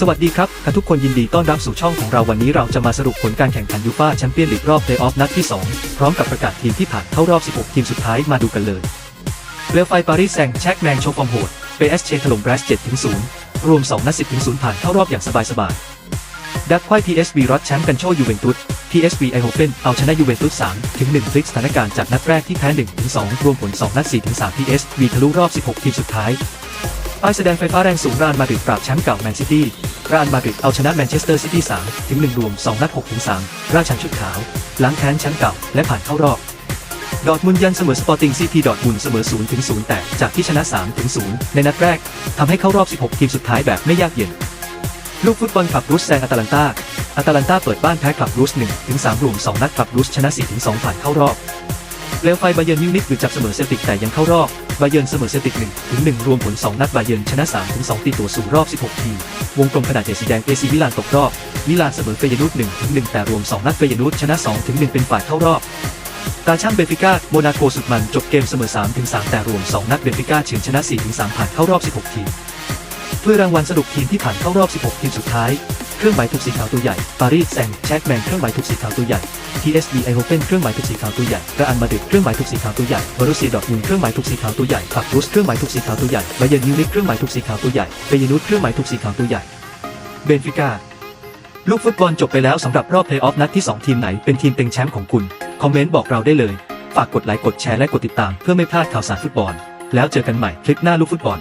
สวัสดีครับทุกคนยินดีต้อนรับสู่ช่องของเราวันนี้เราจะมาสรุปผลการแข่งขันยูฟ่าแชมเปี้ยนลีกรอบเพลย์ออฟนัดที่ 2 พร้อมกับประกาศทีมที่ผ่านเข้ารอบ 16 ทีมสุดท้ายมาดูกันเลยเปลวไฟปารีสแซงแช็กแมงโชว์ฟอร์มโหด PSG ถล่มแบรส7ถึง0รวม 2 นัด10ถึง0ผ่านเข้ารอบอย่างสบายๆดักควาย PSV รอดแชมป์กันโชยูเวนตุส PSV ไอโฮเฟนเอาชนะยูเวนตุส3ถึง1พลิกสถานการณ์จากนัดแรกที่แพ้1ถึง2รวมผล2นัด4ถึง3 PSV ทะลุรอบ 16 ทีมสุดท้ายป้ายแสดงไฟฟ้าแรงสูงรานมาดริดปราบแชมป์เก่าแมนซิตี้ รานมาดริดเอาชนะแมนเชสเตอร์ซิตี้3ถึง1รวม 2 นัด6ถึง3ราชันชุดขาวล้างแค้นแชมป์เก่า และผ่านเข้ารอบ ดอทมุนยันเสมอสปอร์ติ้งซีทีดอทมุนเสมอ0ถึง0แต่จากที่ชนะ3ถึง0ในนัดแรกทำให้เข้ารอบ 16 ทีมสุดท้ายแบบไม่ยากเย็น ลูกฟุตบอลคลับรูสแซงอาตาลันตาอาตาลันตาเปิดบ้านแพ้คลับรูส1ถึง3รวม 2 นัดคลับรูสชนะ4ถึง2ผ่านเข้ารอบ เปลวไฟบาเยิร์นมิวนิกหรือจับเสมอเซลติกแต่ยังเข้ารอบบาเยิร์นเสมอเซลติก1ถึง1รวมผล 2 นัดบาเยิร์นชนะ3ถึง2ตีตัวสู่รอบ 16 ทีมวงกลมขนาดใหญ่สีแดงเอซีมิลานตกรอบ มิลานเสมอเฟยนูต1ถึง1แต่รวม 2 นัดเฟยนูตชนะ2ถึง1เป็นฝ่ายเข้ารอบตาช่างเบนฟิก้าโมนาโกสุดมันจบเกมเสมอ3ถึง3แต่รวม 2 นัดเบนฟิก้าเฉือนชนะ4ถึง3ผ่านเข้ารอบ 16 ทีมถ้วยรางวัลสรุปทีมที่ผ่านเข้ารอบ 16 ทีมสุดท้าย เครื่องหมายถูกสีขาวตัวใหญ่ปารีสแซงแช็กแมงเครื่องหมายถูกสีขาวตัวใหญ่ PSV ไอโฮเฟนเครื่องหมายถูกสีขาวตัวใหญ่ระอันมาดริดเครื่องหมายถูกสีขาวตัวใหญ่บรุสเซีดอร์ทมุนเครื่องหมายถูกสีขาวตัวใหญ่คลับรูสเครื่องหมายถูกสีขาวตัวใหญ่บาเยิร์นมิวนิกเครื่องหมายถูกสีขาวตัวใหญ่เฟยนูตเครื่องหมายถูกสีขาวตัวใหญ่เบนฟิก้าลูกฟุตบอลจบไปแล้วสำหรับรอบเพลย์ออฟนัดที่ 2 ทีมไหนเป็นทีมเต็งแชมป์ของคุณ คอมเมนต์บอกเราได้เลย ฝากกดไลค์กดแชร์และกดติดตาม เพื่อไม่พลาดข่าวสารฟุตบอล แล้วเจอกันใหม่คลิปหน้าลูกฟุตบอล